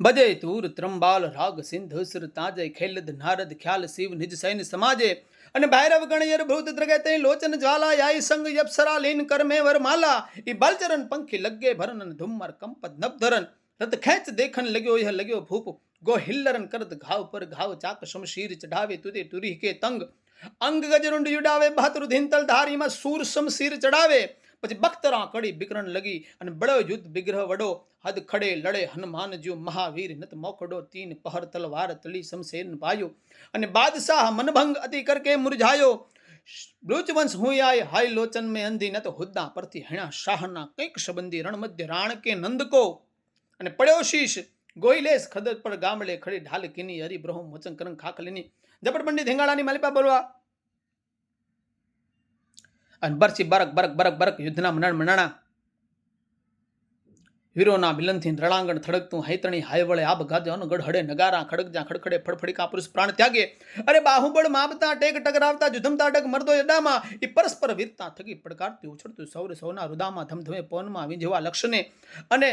ભજે તુર ત્રંબાલ રાગ સિંધ સુર તાજે, ખેલદ નારદ ખ્યાલ શિવ નિજ સૈન સમાજે. અને ભૈરવ ગણયર ભૂત દ્રગે તે લોચન જ્વાલા, યાય સંગ યપ્સરા લીન કરમે વર માલા. ઈ બલચરન પંખી લગે ભરન ધુમ્મર કંપદ નભધરન. રત ખેંચ દેખન લગ્યો યહ લગ્યો ભૂપ. ગો હિલ્લરન કરત ઘાવ પર ઘાવ ચાક શમશીર ચઢાવે તુદે તુરી કે તંગ. અંગ ગજરુંડ યુડાવે ભાતૃ ધીંતલ ધારીમાં સૂર શમશીર ચડાવે પછી બખ્તરા કડી બિકરણ લગી અને બળો યુદ્ધ બિગ્રહ વડો, હદ ખડે લડે હનુમાન જ્યો મહાવીર નત મોખડો તીન પહર તલવાર તલી શમશેર પાયો. અને બાદશાહ મનભંગ અતિ કરકે મુરઝાયો. બ્લુચવંશ હું આય, હાય લોચન મેં અંધી નત હુદ્દા પરથી હેણા શાહના કંઈક સંબંધી રણમધ્ય રાણ કે નંદકો. અને પડ્યો શીશ ગોઈલેસ ખદર પર ગામડે ખડી ઢાલ કિની હરી બ્રહ્મ વચન કરંગ ખાખલીની. જપટ પંડિત હેંગાળાની માલિપા બોલવા અને બરછી બરક બરક બરક બરક યુદ્ધના મનાણ મનાણા. વીરોના મિલનથી રણાંગણ થડકતું હૈતણી હાયવળે આબ ગાજે અનગઢ હડે નગારા ખડકજા ખડખડે ફડફડી કાપુરુષ પ્રાણ ત્યાગે. અરે બાહુબળ માપતા ટેક ટકરાવતા જુધમતા ડગ મરદો એડામાં એ પરસ્પર વીરતા થકી પડકારતી ઉછળતું સૌરે સૌના રુદામાં ધમધમે પવનમાં વિંજવા લક્ષને અને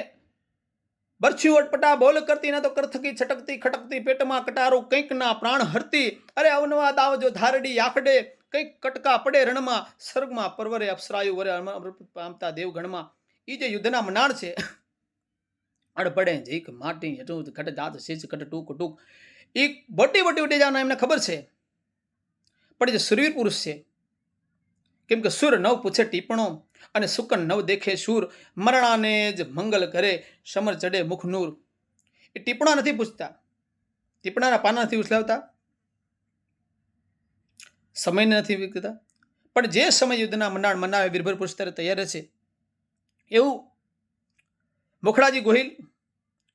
બરછી અટપટા બોલ કરતી ના તો કરથકી છટકતી ખટકતી પેટમાં કટારો કંઈક ના પ્રાણ હરતી. અરે અવનવા દાવજો ધારડી આખડે. કંઈક કટકા પડે રણમાં, સ્વર્ગમાં, પરવરે, અપ્સરાયુ વરે પામતા દેવગણમાં. એ જે યુદ્ધના મનાણ છે, અડપડે, જીક, માટી હેઠું ઘટ જાત શીચ કટ ટૂંક ટૂંક. એ વટી વટી ઉડી જવાનું એમને ખબર છે? પણ જે સુરવીર પુરુષ છે, કેમ કે સુર નવ પૂછે ટીપણો અને સુકન નવ દેખે સૂર મરણાને જ મંગલ કરે, સમર ચડે મુખ નૂર. એ ટીપણા નથી પૂછતા. ટીપણાના પાના નથી ઉછલાવતા? સમયને નથી વિકતા પણ જે સમય યુદ્ધના મંડાણ મનાવે, વીરભર પુરુષ ત્યારે તૈયાર છે. એવું મુખડાજી ગોહિલ,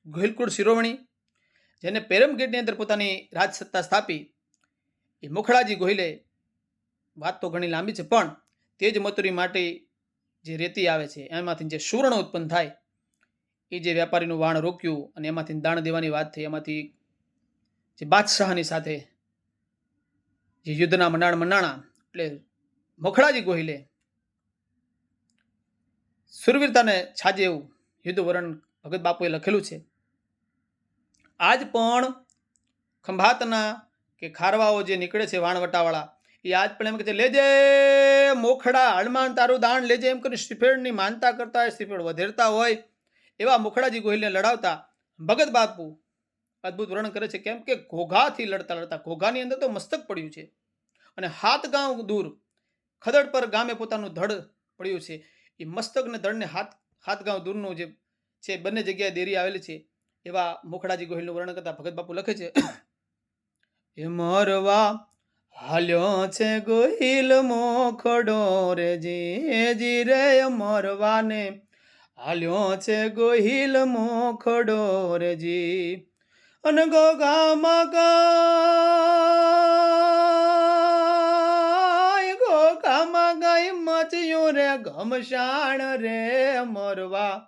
ગોહિલકુળ શિરોમણી, જેને પેરમગેટની અંદર પોતાની રાજસત્તા સ્થાપી, એ મુખડાજી ગોહિલે વાત તો ઘણી લાંબી છે, પણ તે જ મતુરી માટે જે રેતી આવે છે, એમાંથી જે સુવર્ણ ઉત્પન્ન થાય, એ જે વેપારીનું વાણ રોક્યું અને એમાંથી દાણ દેવાની વાત થઈ, એમાંથી જે બાદશાહની સાથે જે યુદ્ધના મંડાણ મંડાણા એટલે મખડાજી ગોહિલે સુરવીરતાને છાજે એવું યુદ્ધ વર્ણન ભગત બાપુએ લખેલું છે. આજ પણ ખંભાતના કે ખારવાઓ જે નીકળે છે વાણવટાવાળા, એ આજ પણ એમ કે છે લેજે મોખડા હળમાન તારું દાણ લેજે એમ કરીને શ્રીફેળની માનતા કરતા હોય, શ્રીફેળ વધેરતા હોય, એવા મોખડાજી ગોહિલને લડાવતા ભગત બાપુ અદ્ભુત વર્ણન કરે છે. કેમ કે ઘોઘાથી લડતા લડતા, ઘોઘાની અંદર તો મસ્તક પડ્યું છે. અને હાથ ગામ દૂર, ખદડ પર ગામે પોતાનું ધડ પડ્યું છે. એ મસ્તકને ધડને હાથ હાથ ગામ દૂરનું જે છે, બંને જગ્યાએ દેરી આવેલી છે. એવા મોખડાજી ગોહિલનું વર્ણન કરતા ભગત બાપુ લખે છે. એ મરવા હાલ્યો છે ગોહિલ મોખડો રે જી રે, મરવાને હાલ્યો છે ગોહિલ મોખડો રે, જી. અન ગોગામાં ગાય ગોગામાં ગાય મચ્યું રે ઘમશાણ રે મોરવા.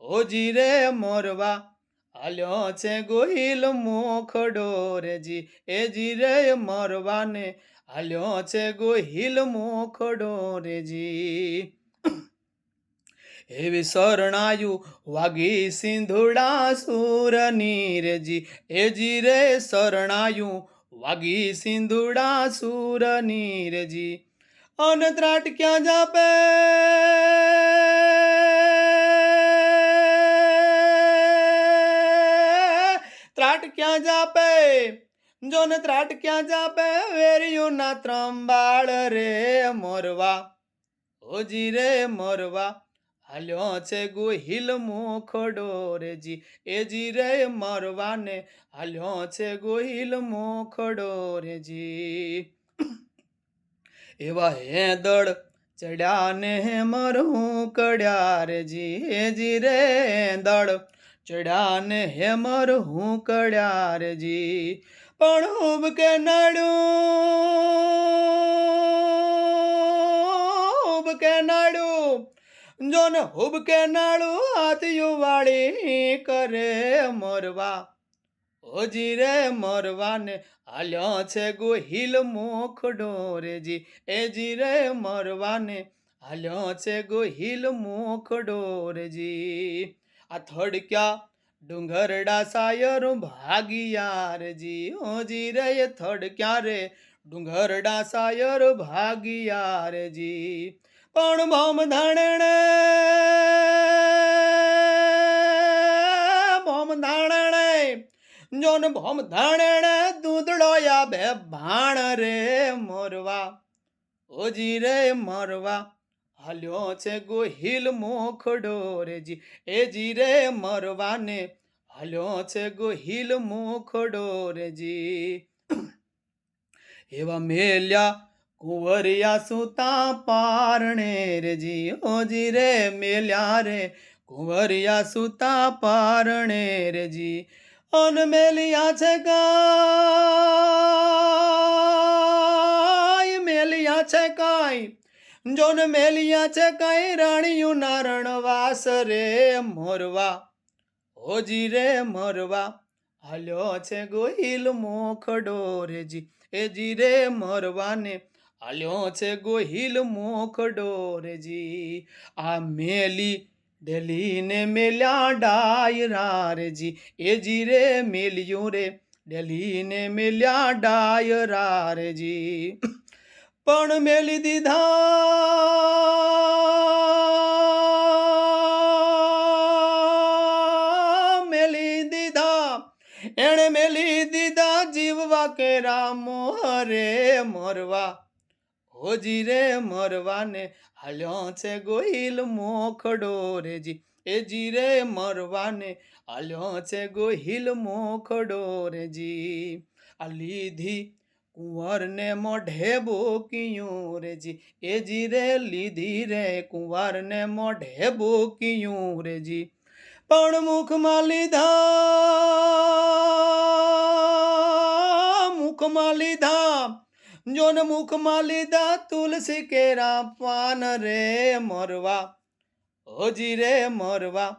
ઓજી રે મોરવા, આલ્યો છે ગોહિલ મોખડો રે જી. એ જી રે મોરવાને, આલ્યો છે ગોહિલ મોખડો રે જી. એવી શરણાયું વાગી સિંધુડા સુર નીરજી, એ જી રે શરણાયું વાગી સિંધુડા સુર નીરજી. અન ત્રાટ ક્યાં જાપે? ત્રાટ ક્યાં જાપે? જોને ત્રાટ ક્યાં જાપે? વેરિયું ના ત્રંબાળ રે મોરવા. ઓજી રે મોરવા. હાલ્યો છે ગોહિલ મોખડો રેજી એ જી રે મરવાને. હાલ્યો છે ગોહિલ મોખડો રેજી. એવા હે દળ ચડ્યા ને મરું કડ્યા રેજી એ જી રે દળ ચડ્યા ને હે મરું કડ્યા રેજી. પણ હુબ કે નાડું કે નાડું જોન હુબ કે નાડું હાથયું વાળી કરે મરવા. ઓજી રે મરવાને હાલ્યો છે ગોહિલ મોખડો રે એજી રે મરવાને હાલ્યો છે ગોહિલ મોખડો રે જી આ થડક્યા ડુંગરડા સાયર ભાગિયારજી ઓજી રે થડક્યા રે ડુંગરડા સાયર ભાગિયારજી પણ ભમ ધાણણે ભમ ધાણણે, જોન ભમ ધાણણે દૂધડો બે ભાણ રે મોરવા, ઓજી રે મોરવા, હાલ્યો છે ગોહિલ મોખડો રેજી એજી રે મરવાને, હાલ્યો છે ગોહિલ મોખડો રેજી એવા મેલ્યા કુંવરિયા સુતા પારણે રે જીઓજી રે મેલ્યા રે. કુંવરિયા સુતા પારણે રેજી અન મેલિયા છે કાય મેલિયા છે કાય જોન મેલિયા છે કાય રાણીયું નારણ વાસ રે મોરવા. ઓજી રે મોરવા, હાલ્યો છે ગોહિલ મોખડો રેજી એજી જી રે મોરવાને. હાલ્યો છે ગોહિલ મોખડો રેજી આ મેલી ડેલીને મેલ્યા ડાયરા રેજી એ જી રે મેલ્યું રે, ડેલીને મેલ્યા ડાયરા રેજી પણ મેલી દીધા મેલી દીધા, એણે મેલી દીધા જીવવા કે રામો હરે મરવા. હોજી રે મરવાને હાલ્યો છે ગોહિલ મોખડો રેજી. એ જી રે મરવાને હાલ્યો છે ગોહિલ મોખડો રેજી. આ લીધી કુંવરને મોઢે બોકિયું રેજી. એ જી રે લીધી રે કુંવરને મોઢે બોકિયું રેજી. પણ મુખમાં લીધા મુખમાં લીધા જોન મુખમાં લીધા તુલસી કેરા પાન રે મરવા હજી રે મરવા.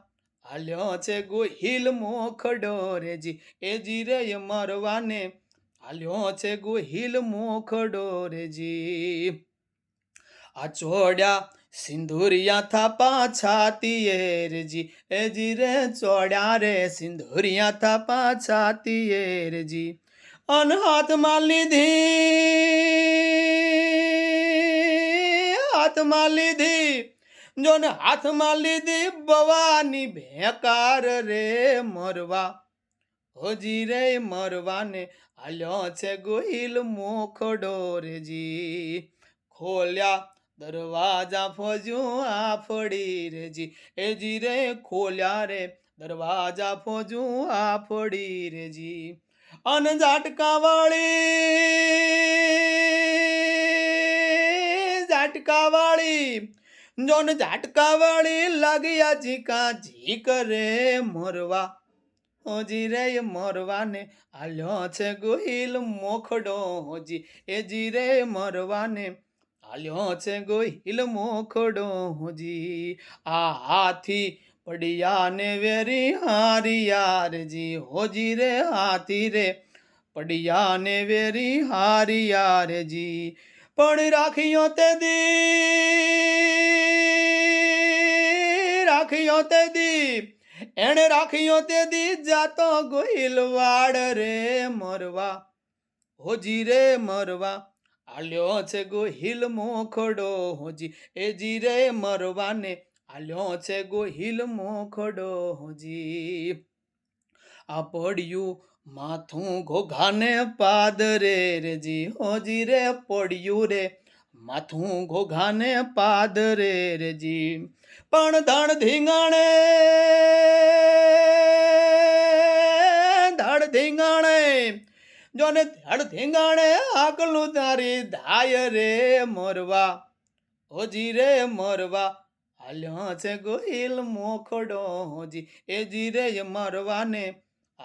હાલ્યો છે ગોહિલ મોખડો રેજી એ જી રે મરવાને. હાલ્યો છે ગોહિલ મોખડો રેજી આ ચોડ્યા સિંધુરિયા થાપા છાતીએ રેજી એ જી રે ચોડ્યા રે સિંધુરિયા થાપા છાતીએ રેજી અન હાથમાં લીધી હાથમાં લીધી, જોને હાથમાં લીધી બવાની ભેકાર રે મરવા. હોજી રે મરવાને હાલ્યો છે ગોહિલ મોખડો રેજી. ખોલ્યા દરવાજા ફોજું આફડી રેજી. એ જી રે ખોલ્યા રે દરવાજા ફોજું આફડી રેજી. અન ઝાટકા વાળી ઝાટકા વાળી જોન ઝાટકા વાળી લાગ્યા ઝીકા જી કરે મરવા. હોજી રે મરવાને આલ્યો છે ગોહિલ મોખડો. હોજી એ જી રે મરવાને આલ્યો છે ગોહિલ મોખડો. હોજી આ હાથી પડિયા ને વેરી હારિયા રેજી હોજી રે હાથી રે પડિયા ને વેરી હારિયા રેજી પણ રાખ્યો તે દી, રાખ્યો તે દી. એણે રાખ્યો તે દી, જાતો ગોહિલ વાડ રે મરવા. હોજી રે મરવા. આલ્યો છે ગોહિલ મોખડો હોજી. એ જી રે મરવાને આલ્યો છે ગોહિલ મોખડો હોજી. આ પડ્યું માથું ઘોઘાને પાદરે રેજી હોજી રે પડ્યું રે. માથું ઘોઘાને પાદરે રેજી પણ ધણ ધીંગાણે ધડ ધીંગાણે, જોને ધડ ધીંગાણે આકલું તારી ધાય રે મરવા. હોજી રે મરવા, હાલ્યો છે ગોહિલ મોખડો હોજી એ જી રે મરવાને.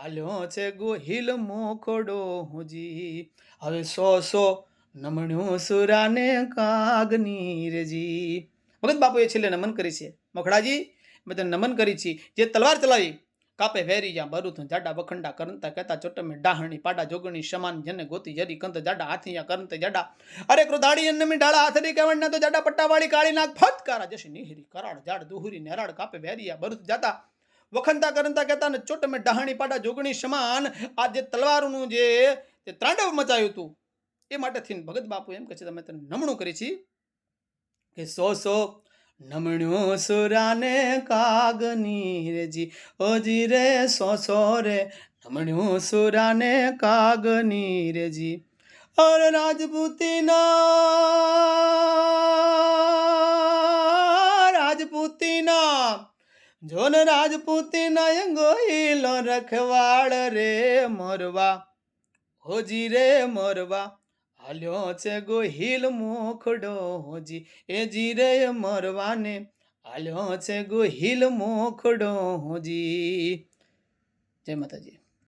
હાલ્યો છે ગોહિલ મોખડો હુજી. હવે સો સો નમણ્યું સુરાને કાગનીરજી ભગત બાપુએ છેલ્લે નમન કરી છે. મખડાજી, મેં તને નમન કરી છે. જે તલવાર ચલાવી, કાપે વેરી જા ભરૂથ જાડા વખંડા કરંતા કહેતા ચોટમે ડાહણી પાડા જોગણી સમાન જને ગોતી જરી કંત જાડા હાથિયા કરંત જાડા. અરે ક્રોધાડી અન્નમી ડાળા હાથરી કવણના તો જાડા પટ્ટાવાળી કાળી નાગ ફટકારા. જશે નિહરી કરાડ જાડ દુહરી નેરાડ કાપે વેરિયા ભરૂથ જાતા. વખંતા કરંતા કહેતા ને ચોટ મેં ડહાણી પાડા જોગણી સમાન. આ જે તલવારનું જે તે ત્રાંડવ મચાયું હતું, એ માટે થઈને ભગત બાપુ એમ કહે છે, તમે તને નમણું કરી છી કે સો સો નમણ્યો સુરાને કાગની રેજી ઓજી રે સો સો રે નમણ્યો સુરાને કાગની રેજી અર રાજપૂતીના રાજપૂતીના જોન રાજપૂતીના અંગોઈલો રખવાડ રે મોરવા. હોજી રે મોરવા. હાલ્યો છે ગોહિલ મોખડો હોજી. એ જી રે મોરવાને. હાલ્યો છે ગોહિલ મોખડો હોજી. જય માતાજી.